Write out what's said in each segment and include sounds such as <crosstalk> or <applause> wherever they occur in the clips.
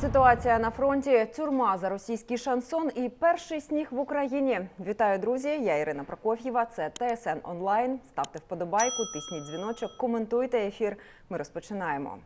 Ситуація на фронті, тюрма за російський шансон і перший сніг в Україні. Вітаю, друзі! Я Ірина Прокоф'єва. Це ТСН онлайн. Ставте вподобайку, тисніть дзвіночок, коментуйте ефір. Ми розпочинаємо.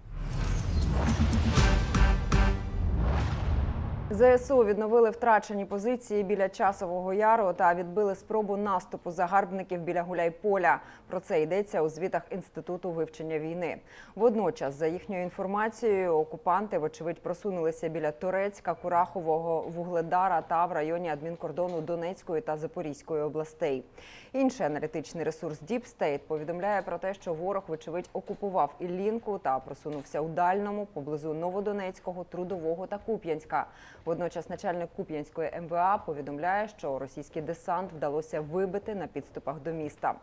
ЗСУ відновили втрачені позиції біля часового яру та відбили спробу наступу загарбників біля Гуляйполя. Про це йдеться у звітах інституту вивчення війни. Водночас, за їхньою інформацією, окупанти, вочевидь, просунулися біля Турецька, Курахового, Вугледара та в районі адмінкордону Донецької та Запорізької областей. Інший аналітичний ресурс State повідомляє про те, що ворог, вочевидь, окупував Іллінку та просунувся у дальному поблизу Новодонецького, Трудового та Куп'янська. Водночас начальник Куп'янської МВА повідомляє, що російський десант вдалося вибити на підступах до міста.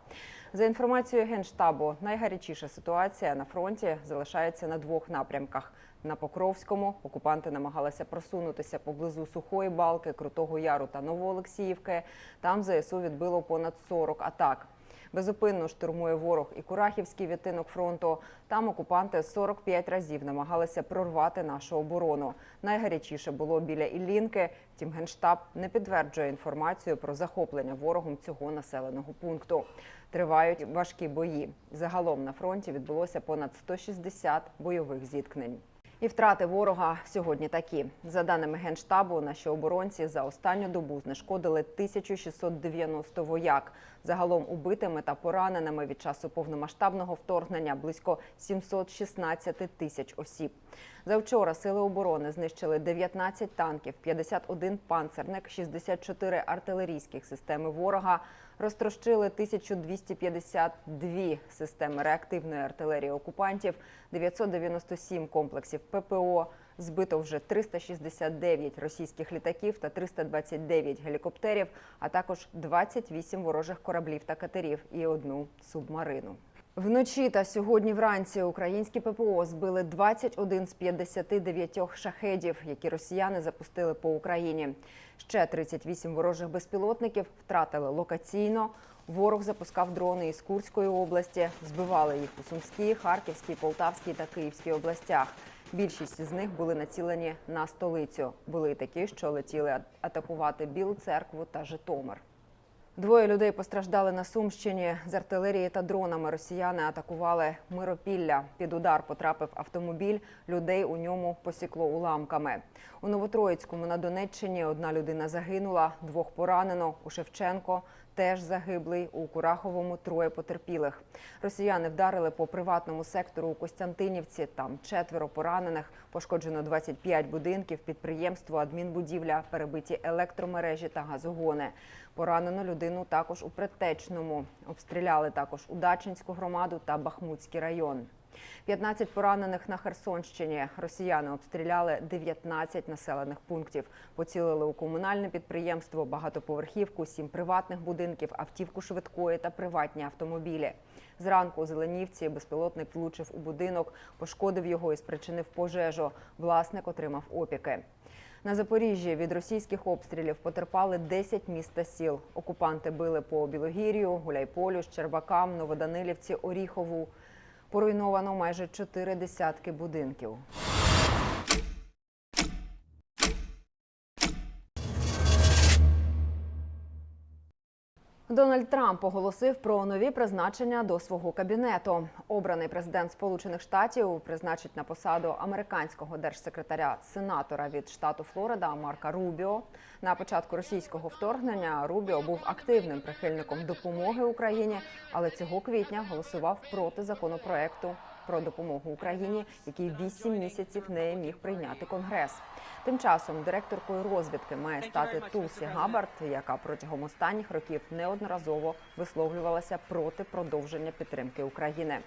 За інформацією генштабу, найгарячіша ситуація на фронті залишається на двох напрямках. На Покровському окупанти намагалися просунутися поблизу Сухої Балки, Крутого Яру та Новоолексіївки. Там ЗСУ відбило понад 40 атак. Безупинно штурмує ворог і Курахівський відтинок фронту. Там окупанти 45 разів намагалися прорвати нашу оборону. Найгарячіше було біля Іллінки. Втім, генштаб не підтверджує інформацію про захоплення ворогом цього населеного пункту. Тривають важкі бої. Загалом на фронті відбулося понад 160 бойових зіткнень. І втрати ворога сьогодні такі. За даними генштабу, наші оборонці за останню добу знешкодили 1690 вояк. Загалом убитими та пораненими від часу повномасштабного вторгнення близько 716 тисяч осіб. Завчора сили оборони знищили 19 танків, 51 панцерник, 64 артилерійських системи ворога. Розтрощили 1252 системи реактивної артилерії окупантів, 997 комплексів ППО. Збито вже 369 російських літаків та 329 гелікоптерів, а також 28 ворожих кораблів та катерів і одну субмарину. Вночі та сьогодні вранці українські ППО збили 21 з 59 шахедів, які росіяни запустили по Україні. Ще 38 ворожих безпілотників втратили локаційно. Ворог запускав дрони із Курської області, збивали їх у Сумській, Харківській, Полтавській та Київській областях. Більшість з них були націлені на столицю. Були такі, що летіли атакувати Білу церкву та Житомир. Двоє людей постраждали на Сумщині. З артилерії та дронами росіяни атакували Миропілля. Під удар потрапив автомобіль. Людей у ньому посікло уламками. У Новотроїцькому на Донеччині одна людина загинула, двох поранено. У Шевченко теж загиблий. У Кураховому троє потерпілих. Росіяни вдарили по приватному сектору у Костянтинівці. Там четверо поранених. Пошкоджено 25 будинків, підприємство, адмінбудівля, перебиті електромережі та газогони. Поранено людину також у Притечному. Обстріляли також Удачинську громаду та Бахмутський район. 15 поранених на Херсонщині. Росіяни обстріляли 19 населених пунктів. Поцілили у комунальне підприємство, багатоповерхівку, сім приватних будинків, автівку швидкої та приватні автомобілі. Зранку у Зеленівці безпілотник влучив у будинок, пошкодив його і спричинив пожежу. Власник отримав опіки. На Запоріжжі від російських обстрілів потерпали 10 міст та сіл. Окупанти били по Білогір'ю, Гуляйполю, Щербакам, Новоданилівці, Оріхову. Поруйновано майже чотири десятки будинків. Дональд Трамп оголосив про нові призначення до свого кабінету. Обраний президент Сполучених Штатів призначить на посаду американського держсекретаря сенатора від штату Флорида Марка Рубіо. На початку російського вторгнення Рубіо був активним прихильником допомоги Україні, але цього квітня голосував проти законопроекту про допомогу Україні, який вісім місяців не міг прийняти конгрес. Тим часом директоркою розвідки має стати Тулсі Габард, яка протягом останніх років неодноразово висловлювалася проти продовження підтримки України.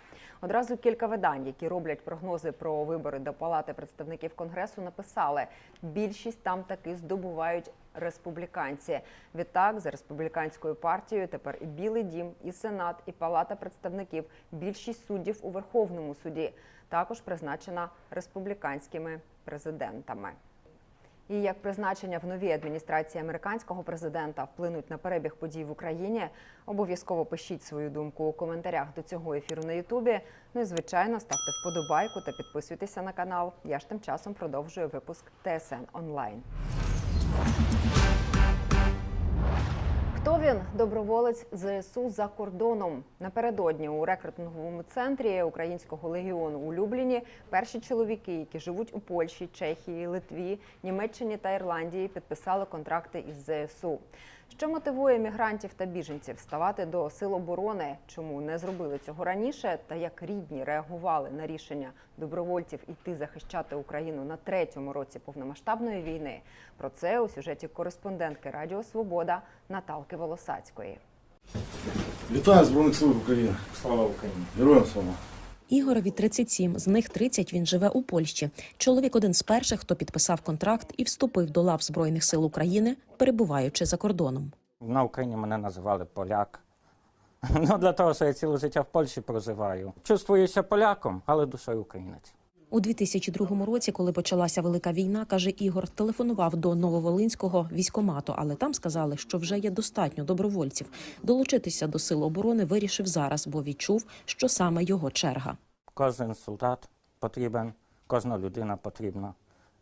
Одразу кілька видань, які роблять прогнози про вибори до палати представників конгресу, написали: більшість там таки здобувають республіканці. Відтак, за республіканською партією тепер і Білий Дім, і Сенат, і Палата представників, більшість суддів у Верховному суді також призначена республіканськими президентами. І як призначення в новій адміністрації американського президента вплинуть на перебіг подій в Україні, обов'язково пишіть свою думку у коментарях до цього ефіру на Ютубі. Ну і звичайно, ставте вподобайку та підписуйтеся на канал. Я ж тим часом продовжую випуск ТСН онлайн. Хто він? Доброволець ЗСУ за кордоном. Напередодні у рекрутинговому центрі українського легіону у Любліні перші чоловіки, які живуть у Польщі, Чехії, Литві, Німеччині та Ірландії, підписали контракти із ЗСУ. Що мотивує мігрантів та біженців ставати до сил оборони? Чому не зробили цього раніше? Та як рідні реагували на рішення добровольців іти захищати Україну на третьому році повномасштабної війни? Про це у сюжеті кореспондентки Радіо Свобода Наталки Волосацької. Вітаю Збройних сил України. Слава Україні! Героям слава. Ігорові 37, з них 30 він живе у Польщі. Чоловік один з перших, хто підписав контракт і вступив до лав Збройних сил України, перебуваючи за кордоном. На Україні мене називали поляк. <laughs> Ну, для того, що я ціле життя в Польщі проживаю. Чувствуюся поляком, але душою українець. У 2002 році, коли почалася велика війна, каже Ігор, телефонував до Нововолинського військомату, але там сказали, що вже є достатньо добровольців. Долучитися до сил оборони вирішив зараз, бо відчув, що саме його черга. Кожен солдат потрібен, кожна людина потрібна.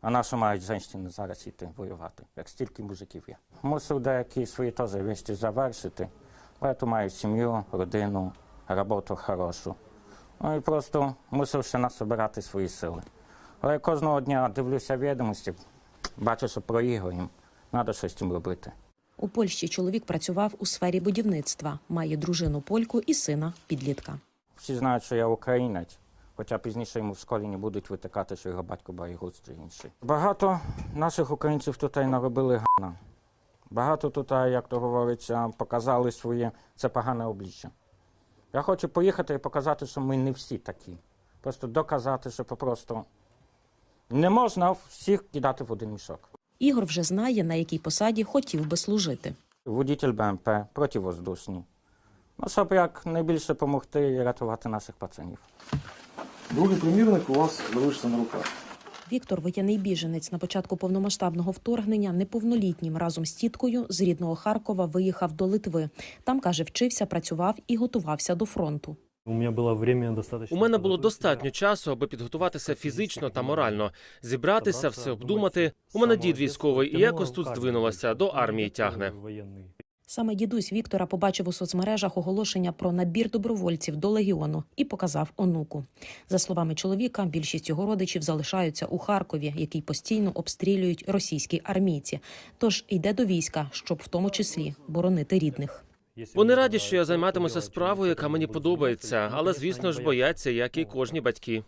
А на що мають жінки зараз йти воювати, як стільки мужиків є. Мусив деякі свої теж вещі завершити. Я маю сім'ю, родину, роботу хорошу. Ну і просто мусив ще насобирати свої сили. Але кожного дня дивлюся відомості, бачу, що проігруємо. Треба щось з цим робити. У Польщі чоловік працював у сфері будівництва, має дружину польку і сина підлітка. Всі знають, що я українець, хоча пізніше йому в школі не будуть витикати, що його батько байгус чи інший. Багато наших українців тут наробили гана. Багато тут, як то говориться, показали своє це погане обличчя. Я хочу поїхати і показати, що ми не всі такі. Просто доказати, що попросту не можна всіх кидати в один мішок. Ігор вже знає, на якій посаді хотів би служити. Водитель БМП, противоздушні. Ну, щоб як найбільше допомогти і рятувати наших пацанів. Другий примірник у вас залишиться на руках. Віктор, воєнний біженець, на початку повномасштабного вторгнення неповнолітнім разом з тіткою з рідного Харкова виїхав до Литви. Там каже, вчився, працював і готувався до фронту. У мене було время достатньо. У мене було достатньо часу, аби підготуватися фізично та морально, зібратися, все обдумати. У мене дід військовий, і якось тут здвинулося, до армії тягне. Саме дідусь Віктора побачив у соцмережах оголошення про набір добровольців до легіону і показав онуку. За словами чоловіка, більшість його родичів залишаються у Харкові, який постійно обстрілюють російські армійці. Тож йде до війська, щоб в тому числі боронити рідних. Вони раді, що я займатимуся справою, яка мені подобається, але звісно ж бояться, як і кожні батьки.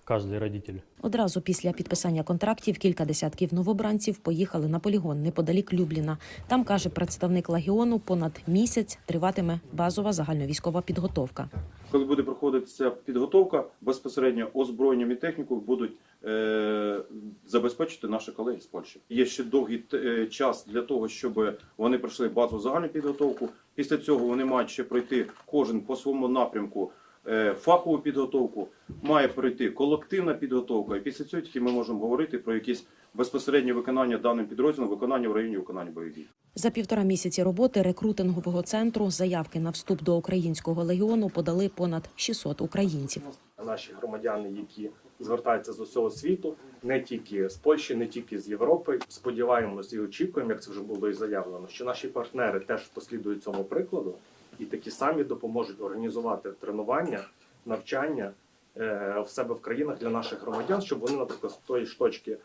Одразу після підписання контрактів кілька десятків новобранців поїхали на полігон неподалік Любліна. Там каже представник легіону, понад місяць триватиме базова загальновійськова підготовка. Коли буде проходити ця підготовка, безпосередньо озброєнням і технікою будуть е, забезпечити наші колеги з Польщі. Є ще довгий е, час для того, щоб вони пройшли базову загальну підготовку. Після цього вони мають ще пройти кожен по своєму напрямку фахову підготовку, має пройти колективна підготовка. І після цього тільки ми можемо говорити про якісь безпосереднє виконання даним підрозділом, виконання в районі виконання бойових дій. За півтора місяці роботи рекрутингового центру заявки на вступ до українського легіону подали понад 600 українців. наші громадяни, які звертаються з усього світу, не тільки з Польщі, не тільки з Європи. Сподіваємось і очікуємо, як це вже було і заявлено, що наші партнери теж послідують цьому прикладу і такі самі допоможуть організувати тренування, навчання е, в себе в країнах для наших громадян, щоб вони, наприклад, з тої ж точки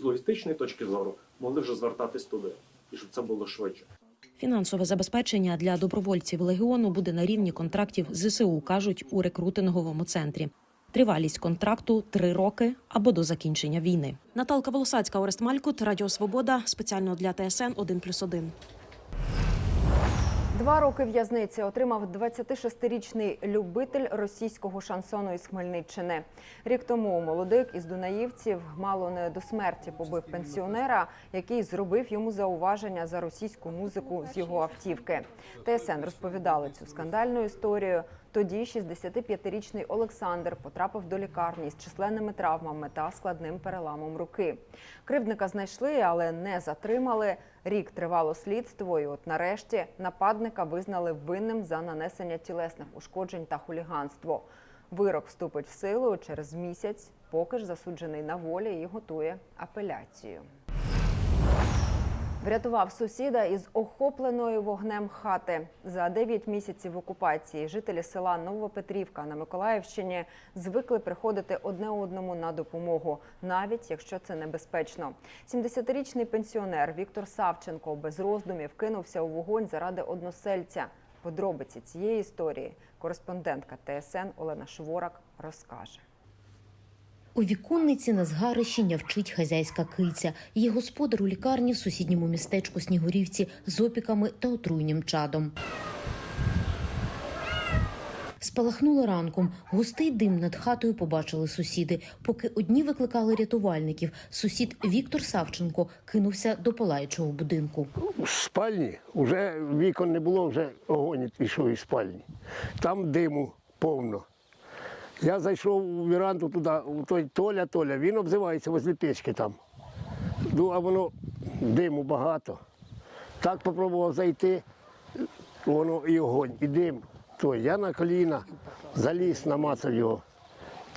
з логістичної точки зору могли вже звертатись туди, і щоб це було швидше. Фінансове забезпечення для добровольців легіону буде на рівні контрактів ЗСУ, кажуть у рекрутинговому центрі. Тривалість контракту три роки або до закінчення війни. Наталка Волосацька, Орест Малькут, Радіо Свобода, спеціально для ТСН 1+,1. Два роки в'язниці отримав 26-річний любитель російського шансону із Хмельниччини. Рік тому молодик із Дунаївців мало не до смерті побив пенсіонера, який зробив йому зауваження за російську музику з його автівки. ТСН розповідали цю скандальну історію. Тоді 65-річний Олександр потрапив до лікарні з численними травмами та складним переламом руки. Кривдника знайшли, але не затримали. Рік тривало слідство, і от нарешті нападника визнали винним за нанесення тілесних ушкоджень та хуліганство. Вирок вступить в силу через місяць, поки ж засуджений на волі і готує апеляцію. Врятував сусіда із охопленої вогнем хати. За 9 місяців окупації жителі села Новопетрівка на Миколаївщині звикли приходити одне одному на допомогу, навіть якщо це небезпечно. 70-річний пенсіонер Віктор Савченко без роздумів кинувся у вогонь заради односельця. Подробиці цієї історії кореспондентка ТСН Олена Шворак розкаже. У віконниці на згарищі нявчить хазяйська киця. Її господар у лікарні в сусідньому містечку Снігурівці з опіками та отруйним чадом. Спалахнуло ранком. Густий дим над хатою побачили сусіди. Поки одні викликали рятувальників, сусід Віктор Савченко кинувся до палаючого будинку. В спальні вже вікон не було, вже огонь пішов із спальні. Там диму повно. Я зайшов у віранду туди, у той Толя, Толя, він обзивається возле печки там. Ну, а воно диму багато. Так спробував зайти, воно і огонь, і дим. Той, я на коліна заліз, намацав його.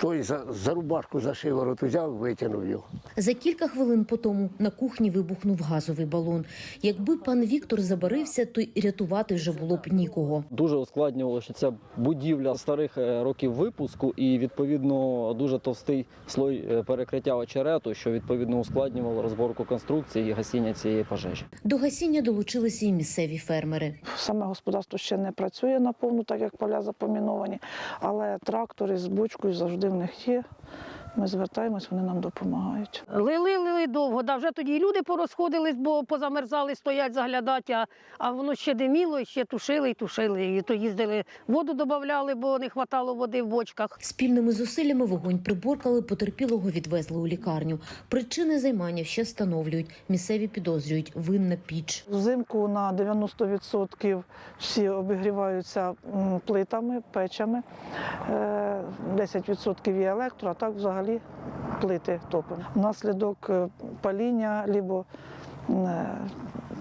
Той за, за рубашку за шиворот взяв, витягнув його. За кілька хвилин по тому на кухні вибухнув газовий балон. Якби пан Віктор забарився, то й рятувати вже було б нікого. Дуже ускладнювало, що ця будівля старих е, років випуску і відповідно дуже товстий слой е, перекриття очерету, що відповідно ускладнювало розборку конструкції і гасіння цієї пожежі. До гасіння долучилися і місцеві фермери. Саме господарство ще не працює наповну, так як поля запоміновані, але трактори з бочкою завжди в них є. Ми звертаємось, вони нам допомагають. Лили, лили довго, да, вже тоді люди порозходились, бо позамерзали, стоять, заглядати, а, а воно ще диміло, і ще тушили і тушили. І то їздили, воду додавали, бо не вистачало води в бочках. Спільними зусиллями вогонь приборкали, потерпілого відвезли у лікарню. Причини займання ще встановлюють. Місцеві підозрюють винна піч. Взимку на 90% всі обігріваються плитами, печами. Е, 10% є електро, а так взагалі плити топимо. Внаслідок е, паління або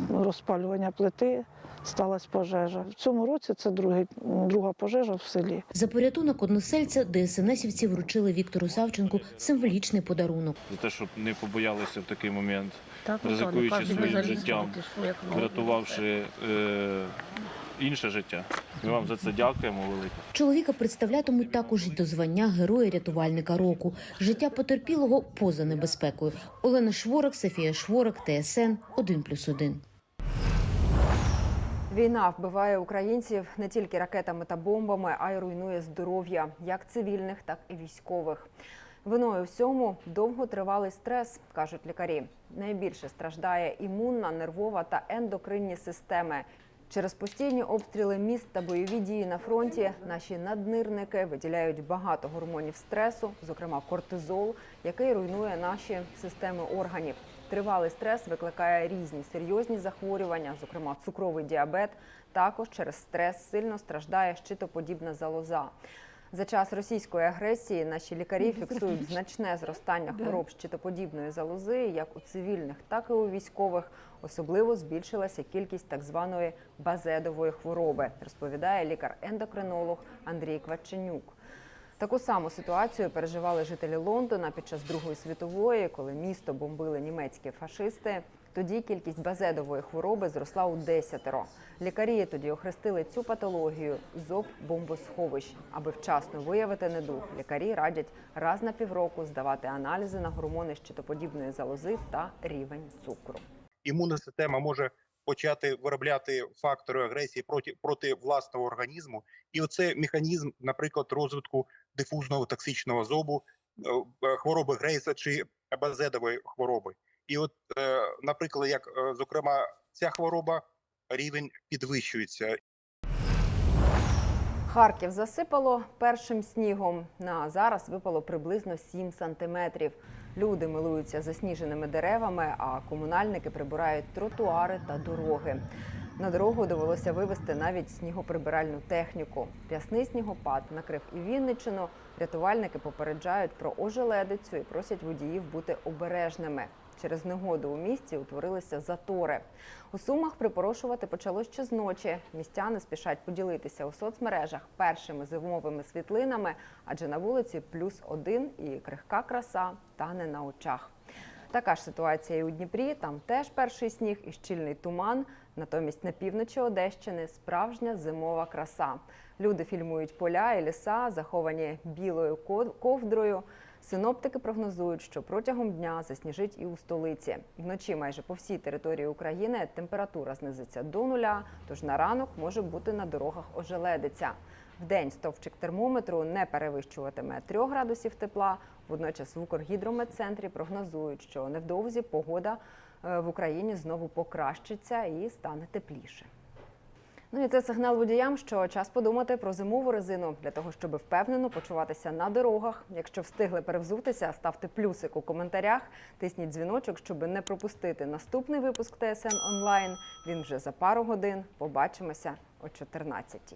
розпалювання плити сталася пожежа. В цьому році це другий, друга пожежа в селі. За порятунок односельця ДСНСівці вручили Віктору Савченку символічний подарунок. за те, щоб не побоялися в такий момент, Так, ризикуючи своїм життям, врятувавши е, інше життя. Ми вам за це дякуємо велике. Чоловіка представлятимуть також й до звання Героя рятувальника року. Життя потерпілого поза небезпекою. Олена Шворак, Софія Шворак, ТСН 1+,1. Війна вбиває українців не тільки ракетами та бомбами, а й руйнує здоров'я як цивільних, так і військових. Виною всьому довготривалий стрес, кажуть лікарі. Найбільше страждає імунна, нервова та ендокринні системи. Через постійні обстріли міст та бойові дії на фронті наші наднирники виділяють багато гормонів стресу, зокрема кортизол, який руйнує наші системи органів. Тривалий стрес викликає різні серйозні захворювання, зокрема цукровий діабет. Також через стрес сильно страждає щитоподібна залоза. За час російської агресії наші лікарі фіксують значне зростання хвороб щитоподібної залози, як у цивільних, так і у військових. Особливо збільшилася кількість так званої базедової хвороби, розповідає лікар-ендокринолог Андрій Кваченюк. Таку саму ситуацію переживали жителі Лондона під час Другої світової, коли місто бомбили німецькі фашисти. Тоді кількість базедової хвороби зросла у десятеро. Лікарі тоді охрестили цю патологію зоб бомбосховищ. Аби вчасно виявити недуг, лікарі радять раз на півроку здавати аналізи на гормони щитоподібної залози та рівень цукру. імунна система може почати виробляти фактори агресії проти проти власного організму, і оце механізм, наприклад, розвитку дифузного токсичного зобу, е, е, хвороби Грейса чи базедової хвороби. І от, е, наприклад, як е, зокрема ця хвороба, рівень підвищується, Харків засипало першим снігом. На зараз випало приблизно 7 сантиметрів. Люди милуються засніженими деревами, а комунальники прибирають тротуари та дороги. На дорогу довелося вивезти навіть снігоприбиральну техніку. П'ясний снігопад накрив і Вінниччину. Рятувальники попереджають про ожеледицю і просять водіїв бути обережними. Через негоду у місті утворилися затори. У Сумах припорошувати почало ще з ночі. Містяни спішать поділитися у соцмережах першими зимовими світлинами, адже на вулиці плюс один і крихка краса тане на очах. Така ж ситуація і у Дніпрі. Там теж перший сніг і щільний туман. Натомість на півночі Одещини справжня зимова краса. Люди фільмують поля і ліса, заховані білою ко- ковдрою. Синоптики прогнозують, що протягом дня засніжить і у столиці. Вночі майже по всій території України температура знизиться до нуля, тож на ранок може бути на дорогах ожеледиця. Вдень стовпчик термометру не перевищуватиме 3 градусів тепла. Водночас в Укргідрометцентрі прогнозують, що невдовзі погода е, в Україні знову покращиться і стане тепліше. Ну і це сигнал водіям, що час подумати про зимову резину для того, щоб впевнено почуватися на дорогах. Якщо встигли перевзутися, ставте плюсик у коментарях, тисніть дзвіночок, щоб не пропустити наступний випуск ТСН онлайн. Він вже за пару годин. Побачимося о 14